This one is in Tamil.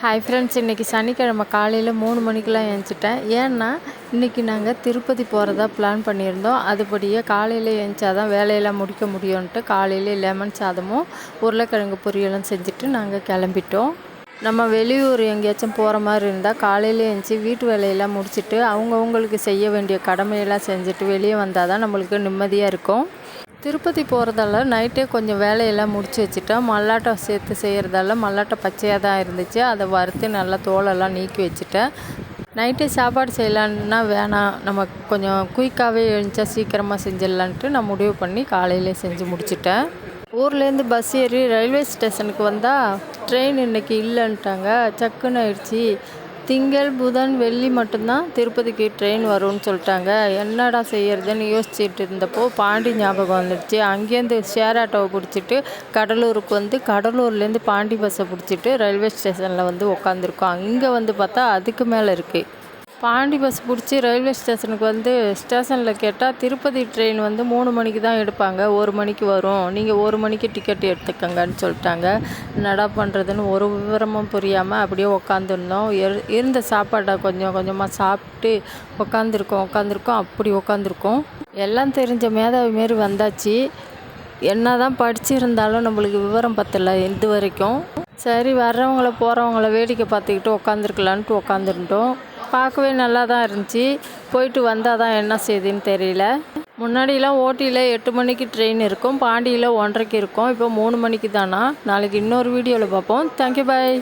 ஹாய் ஃப்ரெண்ட்ஸ் இன்றைக்கி சனிக்கிழமை காலையில் மூணு மணிக்கெலாம் எழுந்துட்டேன் ஏன்னா இன்றைக்கி நாங்கள் திருப்பதி போகிறதா பிளான் பண்ணியிருந்தோம். அதுபடியே காலையில் எழுந்தாதான் வேலையெல்லாம் முடிக்க முடியும்ன்ட்டு காலையில் லெமன் சாதமும் உருளைக்கிழங்கு பொரியலும் செஞ்சுட்டு நாங்கள் கிளம்பிட்டோம். நம்ம வெளியூர் எங்கேயாச்சும் போகிற மாதிரி இருந்தால் காலையில் எழுந்துச்சி வீட்டு வேலையெல்லாம் முடிச்சுட்டு அவங்கவுங்களுக்கு செய்ய வேண்டிய கடமையெல்லாம் செஞ்சுட்டு வெளியே வந்தால் தான் நம்மளுக்கு நிம்மதியாக இருக்கும். திருப்பதி போகிறதால நைட்டே கொஞ்சம் வேலையெல்லாம் முடிச்சு வச்சுட்டேன் மல்லாட்டம் சேர்த்து செய்கிறதால மல்லாட்டை பச்சையாக தான் இருந்துச்சு. அதை வறுத்து நல்லா தோலெல்லாம் நீக்கி வச்சுட்டேன். நைட்டே சாப்பாடு செய்யலான்னா வேணாம். நம்ம கொஞ்சம் குயிக்காகவே எழுந்தா சீக்கிரமாக செஞ்சிடலான்ட்டு நான் முடிவு பண்ணி காலையிலே செஞ்சு முடிச்சிட்டேன். ஊர்லேருந்து பஸ் ஏறி ரயில்வே ஸ்டேஷனுக்கு வந்தால் ட்ரெயின் இன்றைக்கி இல்லைன்ட்டாங்க. சக்குன்னு ஆயிடுச்சு. திங்கள் புதன் வெள்ளி மட்டும்தான் திருப்பதிக்கு ட்ரெயின் வரும்னு சொல்லிட்டாங்க. என்னடா செய்யறதுன்னு யோசிச்சுட்டு இருந்தப்போ பாண்டி ஞாபகம் வந்துடுச்சு. அங்கேருந்து ஷேர் ஆட்டோவை பிடிச்சிட்டு கடலூருக்கு வந்து கடலூர்லேருந்து பாண்டி பஸ்ஸை பிடிச்சிட்டு ரயில்வே ஸ்டேஷனில் வந்து உட்காந்துருக்கோம் இங்கே வந்து பார்த்தா அதுக்கு மேலே இருக்குது பாண்டி பஸ் பிடிச்சி ரயில்வே ஸ்டேஷனுக்கு வந்து ஸ்டேஷனில் கேட்டால் திருப்பதி ட்ரெயின் வந்து மூணு மணிக்கு தான் எடுப்பாங்க. ஒரு மணிக்கு வரும். நீங்கள் ஒரு மணிக்கு டிக்கெட் எடுத்துக்கங்கன்னு சொல்லிட்டாங்க. என்னடா பண்ணுறதுன்னு ஒரு விவரமும் புரியாமல் அப்படியே உக்காந்துருந்தோம். இருந்த சாப்பாடை கொஞ்சம் கொஞ்சமாக சாப்பிட்டு உக்காந்துருக்கோம் உட்காந்துருக்கோம் அப்படி உட்காந்துருக்கோம் எல்லாம் தெரிஞ்ச மேதாவி மாரி வந்தாச்சு. என்ன தான் படிச்சிருந்தாலும் நம்மளுக்கு விவரம் பத்தலை இது வரைக்கும். சரி வர்றவங்கள போகிறவங்கள வேடிக்கை பார்த்துக்கிட்டு உக்காந்துருக்கலான்ட்டு உக்காந்துருந்தோம். பார்க்கவே நல்லா தான் இருந்துச்சு. போயிட்டு வந்தால் தான் என்ன செய்யுதுன்னு தெரியல. முன்னாடிலாம் ஓட்டியில் எட்டு மணிக்கு ட்ரெயின் இருக்கும். பாண்டியில் ஒன்றரைக்கு இருக்கும். இப்போ மூணு மணிக்கு தானா நாளைக்கு இன்னொரு வீடியோவில் பார்ப்போம். Thank you bye